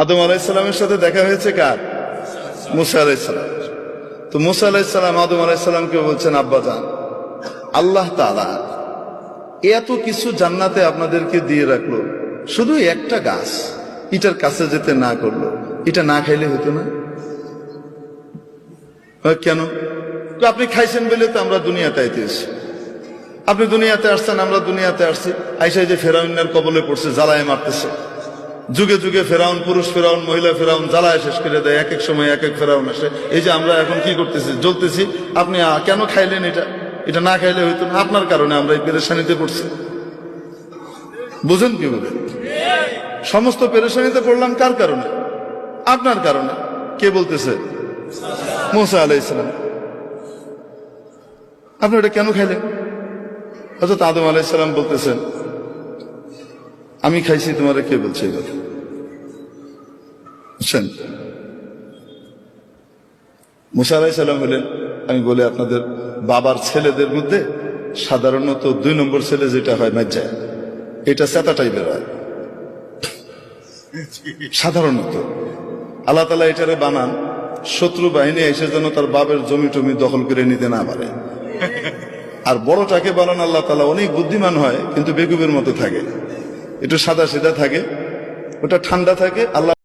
আদম আলাইসালামের সাথে দেখা হয়েছে কার? মুসা আলাইসালাম তো মুসা আলাইসালাম আদম আলাইসালামকে বলছেন আব্বাজান আল্লাহ তালা এত কিছু জান্নাতে আপনাদেরকে দিয়ে রাখল। শুধু একটা গাছ, এটার কাছে যেতে না করল। এটা না খাইলে হতো না? কেন? তো আপনি খাইছেন বলে তো আমরা দুনিয়াতে আইতে এসেছি। আপনি দুনিয়াতে আসছেন, আমরা দুনিয়াতে আসছি। আইসাই যে ফেরাউনের কবলে পড়ছে, জ্বালায় মারতেছে। যুগে যুগে ফেরাউন, পুরুষ ফেরাউন, মহিলা ফেরাউন জ্বালায় শেষ করে দেয় এক এক সময় এক এক ফেরাউন আসে। এই যে আমরা এখন কি করতেছি? জ্বলতেছি। আপনি কেন খাইলেন এটা? এটা না খাইলে হইতো না। আপনার কারণে আমরা এই পেরেশানিতে পড়ছি। বুঝেন কি বলে সমস্ত পেরেশানিতে পড়লাম কার কারণে? আপনার কারণে। কে বলতেছে? মোসা আলাইসালাম আপনি এটা কেন খাইলেন? অর্থাৎ আদম আলাইসালাম বলতেছেন আমি খাইছি, তোমার কে বলছে কথা? বুঝছেন মুসা আলাইসাল্লাম হলেন আমি বলি আপনাদের বাবার ছেলেদের মধ্যে সাধারণত দুই নম্বর ছেলে যেটা হয় মাজ্জায় এটা চেতা টাইপের হয়। সাধারণত। আল্লাহ তালা এটারে বানান, শত্রু বাহিনী এসে যেন তার বাবের জমি টমি দখল করে নিতে না পারে। আর বড়টাকে বানান আল্লাহ তালা অনেক বুদ্ধিমান হয়, কিন্তু বেগুবের মতো থাকে। একটু সাদা সিধা থাকে ওটা ঠান্ডা থাকে আল্লাহ